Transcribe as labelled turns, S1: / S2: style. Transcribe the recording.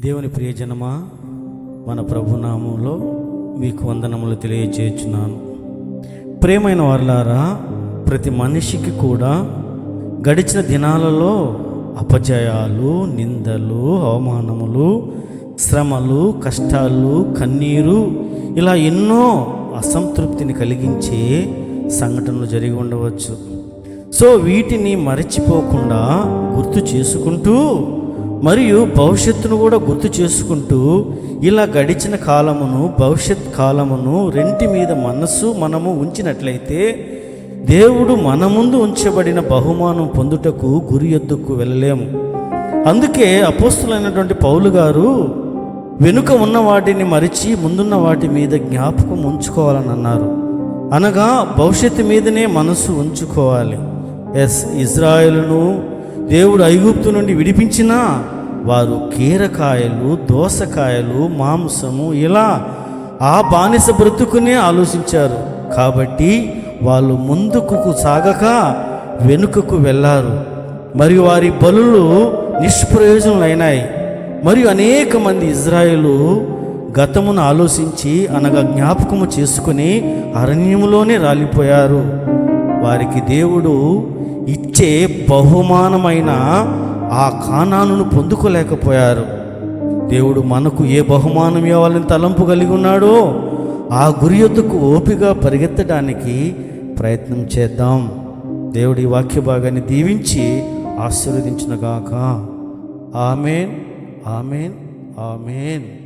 S1: దేవుని ప్రియజనమా మన ప్రభునామంలో మీకు వందనములు తెలియజేస్తున్నాను ప్రేమైన వారులారా ప్రతి మనిషికి కూడా గడిచిన దినాలలో అపజయాలు నిందలు అవమానములు శ్రమలు కష్టాలు కన్నీరు ఇలా ఎన్నో అసంతృప్తిని కలిగించే సంఘటనలు జరిగి ఉండవచ్చు. సో వీటిని మరచిపోకుండా గుర్తు చేసుకుంటూ మరియు భవిష్యత్తును కూడా గుర్తు చేసుకుంటూ ఇలా గడిచిన కాలమును భవిష్యత్ కాలమును రెంటి మీద మనస్సు మనము ఉంచినట్లయితే దేవుడు మన ముందు ఉంచబడిన బహుమానం పొందుటకు గురి ఎద్దుకు వెళ్ళలేము. అందుకే అపోస్తులైనటువంటి పౌలు గారు వెనుక ఉన్న వాటిని మరిచి ముందున్న వాటి మీద జ్ఞాపకం ఉంచుకోవాలని అన్నారు. అనగా భవిష్యత్తు మీదనే మనసు ఉంచుకోవాలి. ఎస్ ఇజ్రాయెల్ను దేవుడు ఐగుప్తు నుండి విడిపించినా వారు కీరకాయలు దోసకాయలు మాంసము ఇలా ఆ బానిస బ్రతుకునే ఆలోచించారు. కాబట్టి వాళ్ళు ముందుకు సాగక వెనుకకు వెళ్ళారు. మరియు వారి బలులు నిష్ప్రయోజనమైనాయి మరియు అనేక మంది ఇజ్రాయేలు గతమును ఆలోచించి అనగా జ్ఞాపకము చేసుకుని అరణ్యములోనే రాలిపోయారు. వారికి దేవుడు ఇచ్చే బహుమానమైన ఆ కానానును పొందుకోలేకపోయారు. దేవుడు మనకు ఏ బహుమానం ఇవ్వాలని తలంపు కలిగి ఉన్నాడో ఆ గురి యొద్దకు ఓపిగా పరిగెత్తడానికి ప్రయత్నం చేద్దాం. దేవుడి వాక్య భాగాన్ని దీవించి ఆశీర్వదించినగాక. Amen amen amen.